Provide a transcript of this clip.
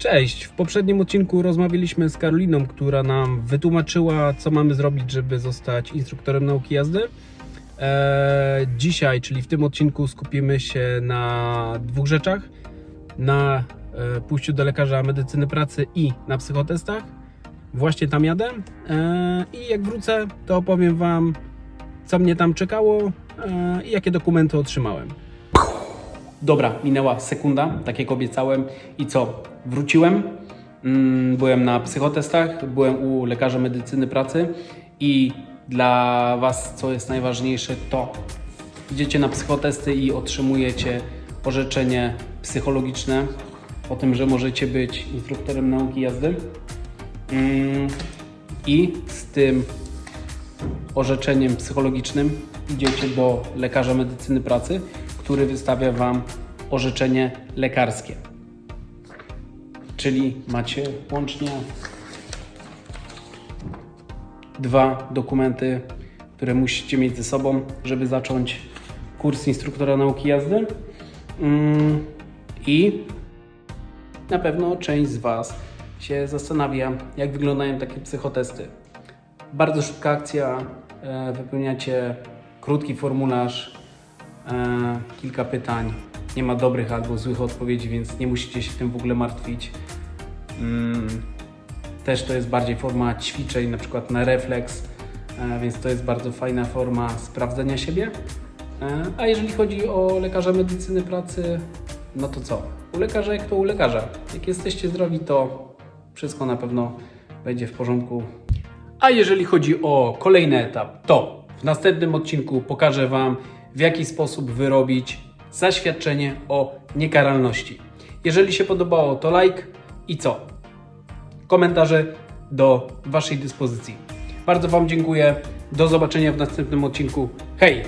Cześć! W poprzednim odcinku rozmawialiśmy z Karoliną, która nam wytłumaczyła, co mamy zrobić, żeby zostać instruktorem nauki jazdy. Eee, dzisiaj, czyli w tym odcinku, skupimy się na dwóch rzeczach: na e, pójściu do lekarza medycyny pracy i na psychotestach. Właśnie tam jadę. Eee, I jak wrócę, to opowiem Wam, co mnie tam czekało eee, i jakie dokumenty otrzymałem. Dobra, minęła sekunda, tak jak obiecałem. I co? Wróciłem. Mm, Byłem na psychotestach, byłem u lekarza medycyny pracy i dla Was, co jest najważniejsze, to idziecie na psychotesty i otrzymujecie orzeczenie psychologiczne o tym, że możecie być instruktorem nauki jazdy. Mm, I z tym orzeczeniem psychologicznym idziecie do lekarza medycyny pracy, który wystawia Wam orzeczenie lekarskie. Czyli macie łącznie dwa dokumenty, które musicie mieć ze sobą, żeby zacząć kurs instruktora nauki jazdy. Mm, I na pewno część z Was się zastanawia, jak wyglądają takie psychotesty. Bardzo szybka akcja. E, Wypełniacie krótki formularz, kilka pytań. Nie ma dobrych albo złych odpowiedzi, więc nie musicie się tym w ogóle martwić. Mm, Też to jest bardziej forma ćwiczeń, na przykład na refleks, e, więc to jest bardzo fajna forma sprawdzenia siebie. E, A jeżeli chodzi o lekarza medycyny pracy, no to co? U lekarza jak to u lekarza. Jak jesteście zdrowi, to wszystko na pewno będzie w porządku. A jeżeli chodzi o kolejny etap, to w następnym odcinku pokażę Wam, w jaki sposób wyrobić zaświadczenie o niekaralności. Jeżeli się podobało, to like i co? Komentarze do Waszej dyspozycji. Bardzo Wam dziękuję. Do zobaczenia w następnym odcinku. Hej!